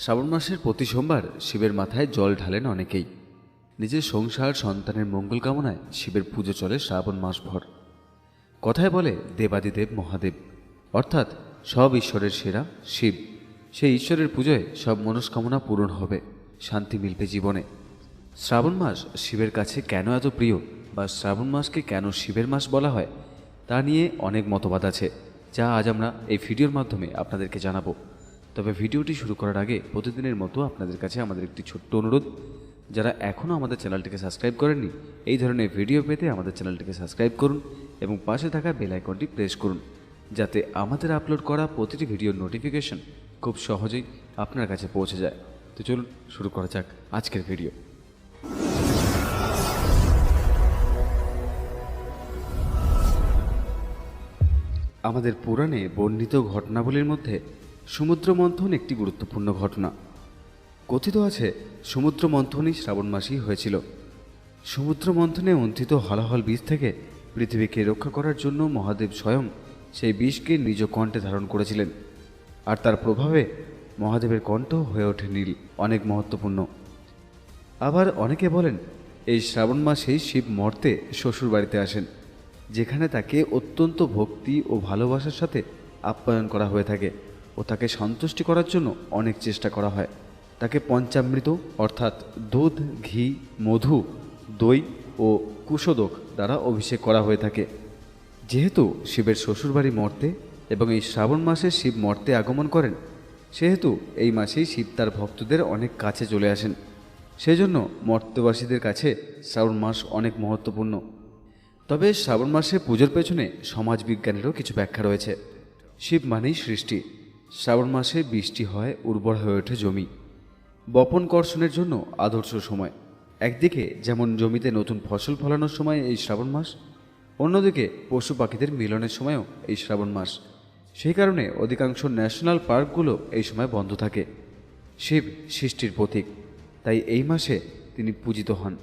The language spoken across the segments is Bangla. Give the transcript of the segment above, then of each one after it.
শ্রাবণ মাসের প্রতি সোমবার শিবের মাথায় জল ঢালেন অনেকেই। নিজের সংসার, সন্তানের মঙ্গল কামনায় শিবের পুজো চলে শ্রাবণ মাসভর। কথায় বলে দেবাদিদেব, মহাদেব। অর্থাৎ সব ঈশ্বরের সেরা শিব। সেই ঈশ্বরের পুজোয় সব মনস্কামনা পূরণ হবে। শান্তি মিলবে জীবনে। শ্রাবণ মাস শিবের কাছে কেন এত প্রিয় বা শ্রাবণ মাসকে কেন শিবের মাস বলা হয়, তা নিয়ে অনেক মতবাদ আছে, যা আজ আমরা এই ভিডিওর মাধ্যমে আপনাদেরকে জানাব। তবে ভিডিওটি শুরু করার আগে প্রতিদিনের মতো আপনাদের কাছে আমাদের একটি ছোট্ট অনুরোধ। যারা এখনও আমাদের চ্যানেলটিকে সাবস্ক্রাইব করেননি, এই ধরনের ভিডিও পেতে আমাদের চ্যানেলটিকে সাবস্ক্রাইব করুন এবং পাশে থাকা বেল আইকনটি প্রেস করুন, যাতে আমাদের আপলোড করা প্রতিটি ভিডিওর নোটিফিকেশন খুব সহজেই আপনার কাছে পৌঁছে যায়। তো চলুন, শুরু করা যাক আজকের ভিডিও। আমাদের পুরাণে বর্ণিত ঘটনাবলীর মধ্যে সমুদ্র মন্থন একটি গুরুত্বপূর্ণ ঘটনা। কথিত আছে সমুদ্র মন্থনই শ্রাবণ মাসেই হয়েছিল। সমুদ্র মন্থনে অন্থিত হলাহল বীজ থেকে পৃথিবীকে রক্ষা করার জন্য মহাদেব স্বয়ং সেই বিষকে নিজ কণ্ঠে ধারণ করেছিলেন। আর তার প্রভাবে মহাদেবের কণ্ঠ হয়ে ওঠে নীল, অনেক মহত্বপূর্ণ। আবার অনেকে বলেন, এই শ্রাবণ মাসেই শিব মর্তে শ্বশুর বাড়িতে আসেন, যেখানে তাকে অত্যন্ত ভক্তি ও ভালোবাসার সাথে আপ্যায়ন করা হয়ে থাকে। ও তাকে সন্তুষ্টি করার জন্য অনেক চেষ্টা করা হয়। তাকে পঞ্চামৃত অর্থাৎ দুধ, ঘি, মধু, দই ও কুশোদক দ্বারা অভিষেক করা হয়ে থাকে। যেহেতু শিবের শ্বশুরবাড়ি মর্তে এবং এই শ্রাবণ মাসে শিব মর্তে আগমন করেন, সেহেতু এই মাসেই শিব তার ভক্তদের অনেক কাছে চলে আসেন। সেজন্য মর্তবাসীদের কাছে শ্রাবণ মাস অনেক মহত্বপূর্ণ। তবে শ্রাবণ মাসে পুজোর পেছনে সমাজবিজ্ঞানেরও কিছু ব্যাখ্যা রয়েছে। শিব মানেই সৃষ্টি। শ্রাবণ মাসে বৃষ্টি হয়, উর্বর হয়ে ওঠে জমি। বপন কর্ষণের জন্য আদর্শ সময়। একদিকে যেমন জমিতে নতুন ফসল ফলানোর সময় এই শ্রাবণ মাস, অন্যদিকে পশু পাখিদের মিলনের সময়ও এই শ্রাবণ মাস। সেই কারণে অধিকাংশ ন্যাশনাল পার্কগুলো এই সময় বন্ধ থাকে। শিব সৃষ্টির প্রতীক। তাই এই মাসে তিনি পূজিত হন।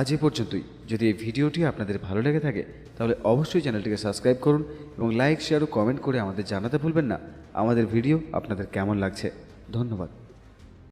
আজ এ পর্যন্তই। যদি এই ভিডিওটি আপনাদের ভালো লেগে থাকে, তাহলে অবশ্যই চ্যানেলটিকে সাবস্ক্রাইব করুন এবং লাইক, শেয়ার ও কমেন্ট করে আমাদের জানাতে ভুলবেন না। আমাদের ভিডিও আপনাদের কেমন লাগছে? ধন্যবাদ।